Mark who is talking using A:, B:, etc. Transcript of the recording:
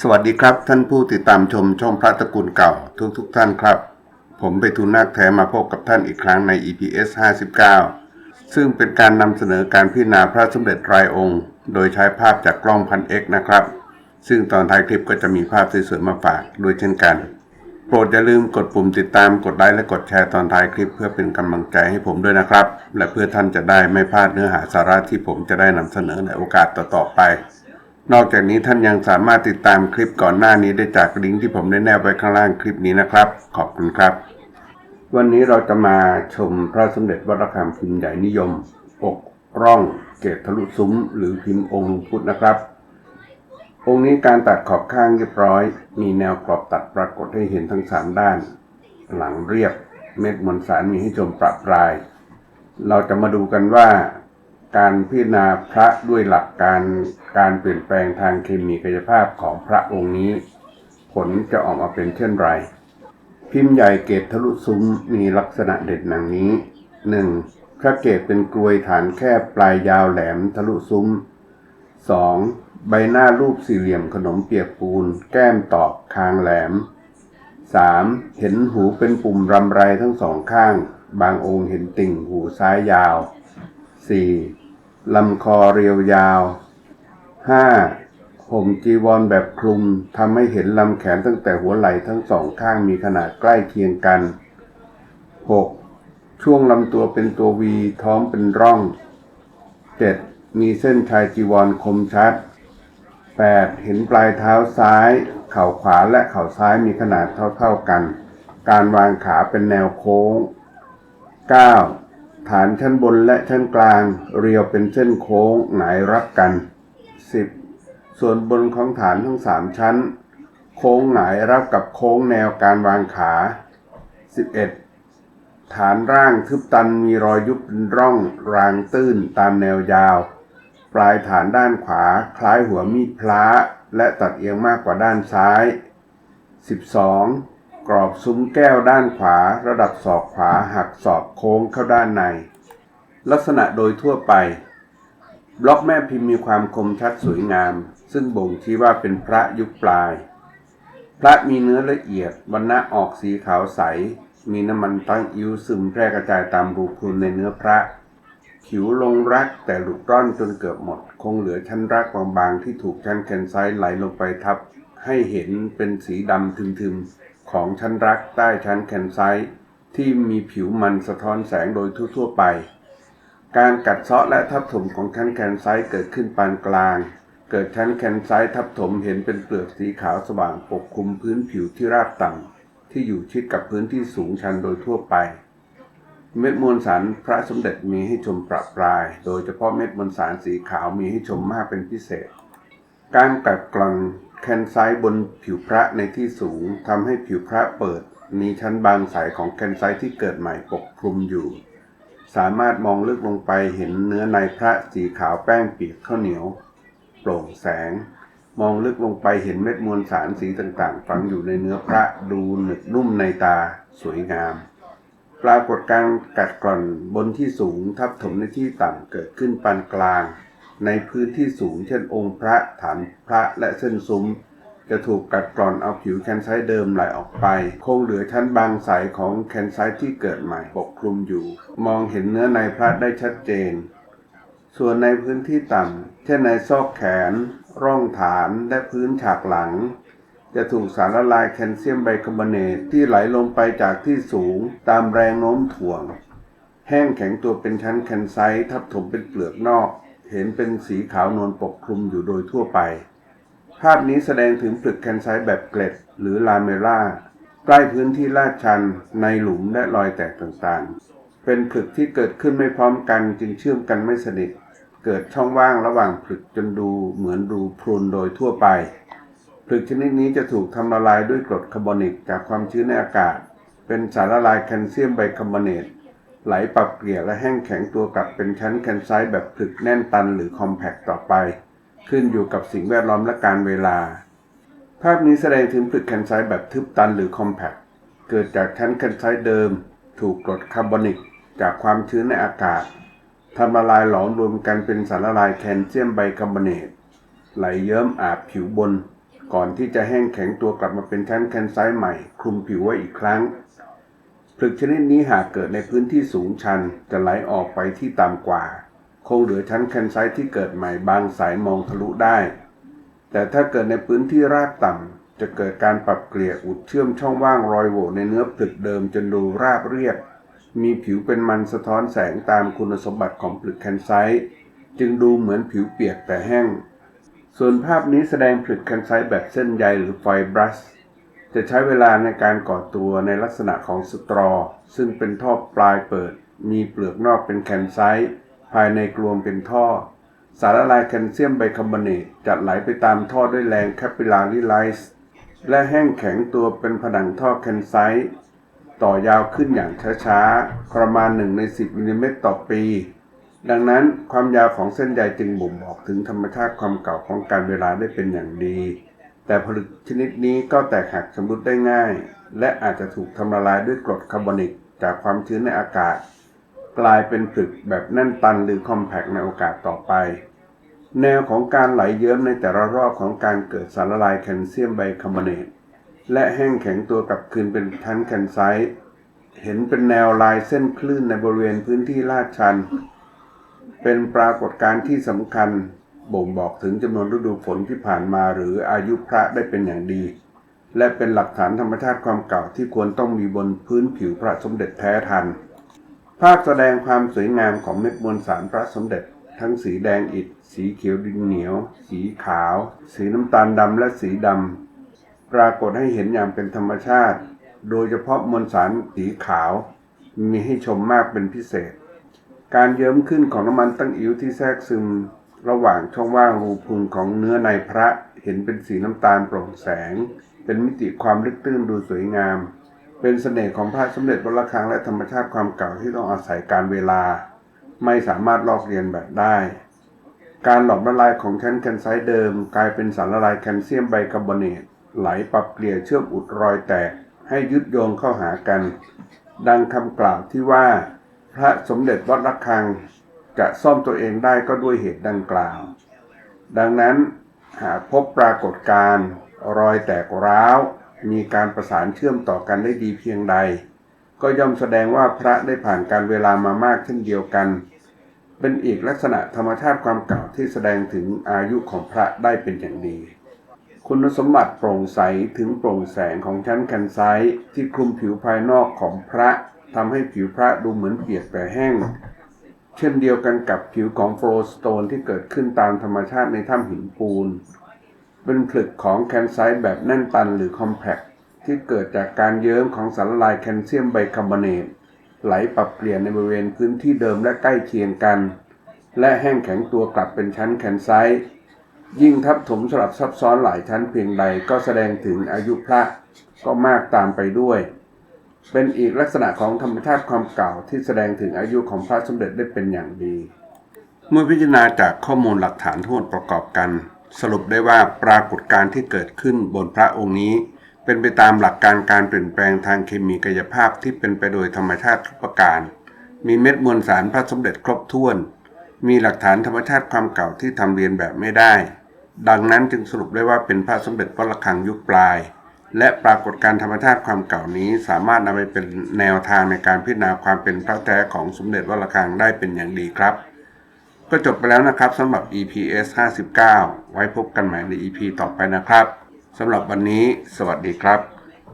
A: สวัสดีครับ ท่านผู้ติดตามชมช่องพระตระกูลเก่าทุกทุกท่านครับ ผมไปทุนนาคแท้มาพบกับท่านอีกครั้งใน EPS 59 ซึ่งเป็นการนำเสนอการพิจารณาพระสมเด็จรายองค์ โดยใช้ภาพจากกล้องพันเอกนะครับ ซึ่งตอนท้ายคลิปก็จะมีภาพสวยๆมาฝากด้วยเช่นกัน โปรดอย่าลืมกดปุ่มติดตามกดไลค์และกดแชร์ตอนท้ายคลิปเพื่อเป็นกำลังใจให้ผมด้วยนะครับ และเพื่อท่านจะได้ไม่พลาดเนื้อหาสาระที่ผมจะได้นำเสนอในโอกาสต่อๆไป นอกจากนี้ท่านยังสามารถติดตามคลิปก่อนหน้านี้ได้จากลิงก์ที่ผมได้แนบไว้ข้างล่างคลิปนี้นะครับ ขอบคุณครับ วันนี้เราจะมาชมพระสมเด็จวัดระฆังพิมพ์ใหญ่นิยม อกร่องเกตทะลุซุ้ม หรือพิมพ์องค์หลวงพุทธนะครับ องค์นี้การตัดขอบข้างเรียบร้อย มีแนวกรอบตัดปรากฏให้เห็นทั้งสามด้าน หลังเรียบ เม็ดมวลสารมีให้ชมประปราย เราจะมาดูกันว่า การพิจารณาพระด้วยหลักการการเปลี่ยนแปลงทางเคมีกายภาพของพระองค์นี้ ผลจะออกมาเป็นเช่นไร พิมพ์ใหญ่เกตทะลุซุ้มมีลักษณะเด่นดังนี้ 1. พระเกตเป็นกลวยฐานแคบปลายยาวแหลมทะลุซุ้ม 2. ใบหน้ารูปสี่เหลี่ยมขนมเปียกปูน แก้มตอกคางแหลม 3. เห็นหูเป็นปุ่มรำไรทั้งสองข้าง บางองค์เห็นติ่งหูซ้ายยาว 4. ลำคอเรียวยาว 5. ห่มจีวรแบบคลุมทำให้เห็นลำแขนตั้งแต่หัวไหล่ทั้งสองข้างมีขนาดใกล้เคียงกัน 6. ช่วงลำตัวเป็นตัววีท้องเป็นร่อง 7. มีเส้นชายจีวรคมชัด 8. เห็นปลายเท้าซ้าย เข่าขวาและเข่าซ้ายมีขนาดเท่าๆกัน การวางขาเป็นแนวโค้ง 9. ฐานชั้นบนและชั้นกลางเรียวเป็นเส้นโค้งหงายรับกัน 10. ส่วนบนของฐานทั้งสามชั้น โค้งหงายรับกับโค้งแนวการวางขา 11. ฐานร่างทึบตันมีรอยยุบเป็นร่องรางตื้นตามแนวยาว ปลายฐานด้านขวาคล้ายหัวมีดพลาและตัดเอียงมากกว่าด้านซ้าย 12. กรอบซุ้มแก้วด้านขวา ระดับศอกขวาหักศอกโค้งเข้าด้านใน ลักษณะโดยทั่วไป บล็อกแม่พิมพ์มีความคมชัดสวยงาม ซึ่งบ่งชี้ว่าเป็นพระยุคปลาย พระมีเนื้อละเอียดวรรณะออกสีขาวใส มีน้ำมันตั้งอิ้วซึมแพร่กระจายตามรูพุนในเนื้อพระ ผิวลงรักแต่หลุดร่อนจนเกือบหมด คงเหลือชั้นรักบางๆที่ถูกชั้นแคนไซต์ไหลลงไปทับ ให้เห็นเป็นสีดำทึมๆ ของชั้นรักใต้ชั้นแคนไซต์ที่มีผิวมันสะท้อนแสงโดยทั่วๆไป การกัดเซาะและทับถมของชั้นแคนไซต์เกิดขึ้นปานกลาง เกิดชั้นแคนไซต์ทับถมเห็นเป็นเปลือกสีขาวสว่างปกคลุมพื้นผิวที่ราบต่ำที่อยู่ชิดกับพื้นที่สูงชันโดยทั่วไปเม็ดมวลสารพระสมเด็จมีให้ชมประปราย โดยเฉพาะเม็ดมวลสารสีขาวมีให้ชมมากเป็นพิเศษ การกัดกร่อนแคนไซต์บนผิวพระในที่สูงทำให้ผิวพระเปิด มีชั้นบางใสของแคนไซต์ที่เกิดใหม่ปกคลุมอยู่ สามารถมองลึกลงไปเห็นเนื้อในพระสีขาวแป้งเปียกข้าวเหนียว โปร่งแสง มองลึกลงไปเห็นเม็ดมวลสารสีต่างๆ ฝังอยู่ในเนื้อพระดูหนึบนุ่มในตาสวยงามปรากฏการกัดกร่อนบนที่สูงทับถมในที่ต่ำเกิดขึ้นปานกลาง ในพื้นที่สูงเช่นองค์พระฐานพระและเส้นซุ้ม จะถูกกัดกร่อนเอาผิวแคนไซต์เดิมไหลออกไป คงเหลือชั้นบางใสของแคนไซต์ที่เกิดใหม่ปกคลุมอยู่ มองเห็นเนื้อในพระได้ชัดเจน ส่วนในพื้นที่ต่ำ เช่นในซอกแขน ร่องฐานและพื้นฉากหลัง จะถูกสารละลายแคลเซียมไบคาร์บอเนตที่ไหลลงไปจากที่สูงตามแรงโน้มถ่วง แห้งแข็งตัวเป็นชั้นแคนไซต์ทับถมเป็นเปลือกนอก เห็นเป็นสีขาวนวลปกคลุมอยู่โดยทั่วไป ภาพนี้แสดงถึงปลึกแคนไซต์แบบเกล็ด หรือลาเมล่าใกล้พื้นที่ลาดชัน ในหลุมและรอยแตกต่างๆ เป็นผลึกที่เกิดขึ้นไม่พร้อมกันจึงเชื่อมกันไม่สนิท เกิดช่องว่างระหว่างผลึกจนดูเหมือนรูพรุนโดยทั่วไปผลึกชนิดนี้จะถูกทำละลายด้วยกรดคาร์บอนิกจากความชื้นในอากาศ เป็นสารละลายแคลเซียมไบคาร์บอเนต ไหลปรับเกลี่ยและแห้งแข็งตัวกลับเป็นชั้นแคนไซต์แบบผลึกแน่นตันหรือคอมแพคต่อไป ขึ้นอยู่กับสิ่งแวดล้อมและการเวลา ภาพนี้แสดงถึงผลึกแคนไซต์แบบทึบตันหรือคอมแพคเกิดจากชั้นแคนไซต์เดิม ถูกกรดคาร์บอนิก จากความชื้นในอากาศทำละลายหลอมรวมกันเป็นสารละลายแคลเซียมไบคาร์บอเนตไหลเยิ้มอาบผิวบน ก่อนที่จะแห้งแข็งตัวกลับมาเป็นชั้นแคนไซต์ใหม่ คลุมผิวไว้อีกครั้ง ผลึกชนิดนี้หากเกิดในพื้นที่สูงชันจะไหลออกไปที่ต่ำกว่า คงเหลือชั้นแคนไซต์ที่เกิดใหม่บางสายมองทะลุได้ แต่ถ้าเกิดในพื้นที่ราบต่ำจะเกิดการปรับเกลี่ยอุดเชื่อมช่องว่างรอยโหว่ในเนื้อผลึกเดิมจนดูราบเรียบ มีผิวเป็นมันสะท้อนแสงตามคุณสมบัติของผลึกแคนไซต์จึงดูเหมือนผิวเปียกแต่แห้ง ส่วนภาพนี้แสดงผลึกแคนไซต์แบบเส้นใยหรือไฟบรัส จะใช้เวลาในการก่อตัวในลักษณะของสตรอ ซึ่งเป็นท่อปลายเปิด มีเปลือกนอกเป็นแคนไซต์ภายในกลวงเป็นท่อ สารละลายแคลเซียมไบคาร์บอเนตจะไหลไปตามท่อด้วยแรงแคปิลารีไลซ์และแห้งแข็งตัวเป็นผนังท่อแคนไซต์ต่อยาวขึ้นอย่างช้าๆ ประมาณ1ใน 10มิลลิเมตรต่อปี ดังนั้นความยาวของเส้นใยจึงบ่งบอกถึงธรรมชาติความเก่าของการเวลาได้เป็นอย่างดี แต่ผลึกชนิดนี้ก็แตกหักชำรุดได้ง่าย และอาจจะถูกทำละลายด้วยกรดคาร์บอนิกจากความชื้นในอากาศ กลายเป็นผลึกแบบแน่นตันหรือคอมแพกในโอกาสต่อไป แนวของการไหลเยิ้มในแต่ละรอบของการเกิดสารละลายแคลเซียมไบคาร์บอเนตและแห้งแข็งตัวกลับคืนเป็นชั้นแคนไซต์เห็นเป็นแนวลายเส้นคลื่นในบริเวณพื้นที่ลาดชัน เป็นปรากฏการณ์ที่สำคัญ บ่งบอกถึงจำนวนฤดูฝนที่ผ่านมาหรืออายุพระได้เป็นอย่างดี และเป็นหลักฐานธรรมชาติความเก่าที่ควรต้องมีบนพื้นผิวพระสมเด็จแท้ทัน ภาพแสดงความสวยงามของเม็ดมวลสารพระสมเด็จ ทั้งสีแดงอิฐ สีเขียวดินเหนียว สีขาว สีน้ำตาลดำและสีดำปรากฏให้เห็นอย่างเป็นธรรมชาติ โดยเฉพาะมวลสารสีขาว มีให้ชมมากเป็นพิเศษ การเยิ้มขึ้นของน้ำมันตั้งอิ๋วที่แทรกซึม ระหว่างช่องว่างรูพุงของเนื้อในพระเห็นเป็นสีน้ำตาลโปร่งแสง เป็นมิติความลึกตื้นดูสวยงาม เป็นเสน่ห์ของพระสมเด็จวัดระฆังและธรรมชาติความเก่าที่ต้องอาศัยการเวลา ไม่สามารถลอกเลียนแบบได้ การหลอมละลายของชั้นแคนไซต์เดิม กลายเป็นสารละลายแคลเซียมไบคาร์บอเนตไหลปรับเกลี่ยเชื่อมอุดรอยแตก ให้ยึดโยงเข้าหากัน ดังคำกล่าวที่ว่า พระสมเด็จวัดระฆัง จะซ่อมตัวเองได้ก็ด้วยเหตุดังกล่าว ดังนั้นหากพบปรากฏการณ์รอยแตกร้าว มีการประสานเชื่อมต่อกันได้ดีเพียงใด ก็ย่อมแสดงว่าพระได้ผ่านการเวลามามากเช่นเดียวกัน เป็นอีกลักษณะธรรมชาติความเก่าที่แสดงถึงอายุของพระได้เป็นอย่างดี คุณสมบัติโปร่งใสถึงโปร่งแสงของชั้นแคนไซที่คลุมผิวภายนอกของพระทำให้ผิวพระดูเหมือนเปียกแต่แห้ง เช่นเดียวกันกับผิวของโฟลสโตนที่เกิดขึ้นตามธรรมชาติในถ้ำหินปูน เป็นผลึกของแคนไซต์แบบแน่นตันหรือคอมแพคที่เกิดจากการเยิ้มของสารละลายแคลเซียมไบคาร์บอเนตไหลปรับเปลี่ยนในบริเวณพื้นที่เดิมและใกล้เคียงกัน และแห้งแข็งตัวกลับเป็นชั้นแคนไซต์ยิ่งทับถมสลับซับซ้อนหลายชั้นเพียงใดก็แสดงถึงอายุพระก็มากตามไปด้วย เป็นอีกลักษณะของธรรมชาติความเก่าที่แสดงถึงอายุของพระสมเด็จได้เป็นอย่างดี เมื่อพิจารณาจากข้อมูลหลักฐานทั้งหมดประกอบกัน สรุปได้ว่าปรากฏการณ์ที่เกิดขึ้นบนพระองค์นี้ เป็นไปตามหลักการการเปลี่ยนแปลงทางเคมีกายภาพที่เป็นไปโดยธรรมชาติทุกประการ มีเม็ดมวลสารพระสมเด็จครบถ้วน มีหลักฐานธรรมชาติความเก่าที่ทำเรียนแบบไม่ได้ ดังนั้นจึงสรุปได้ว่าเป็นพระสมเด็จวัดระฆังยุคปลาย และปรากฏการธรรมชาติความเก่านี้สามารถนำไปเป็นแนวทางในการพิจารณาความเป็นพระแท้ของสมเด็จวัลคังได้เป็นอย่างดีครับ ก็จบไปแล้วนะครับสำหรับ EPS 59 ไว้พบกันใหม่ใน EP ต่อไปนะครับสำหรับวันนี้ สวัสดีครับ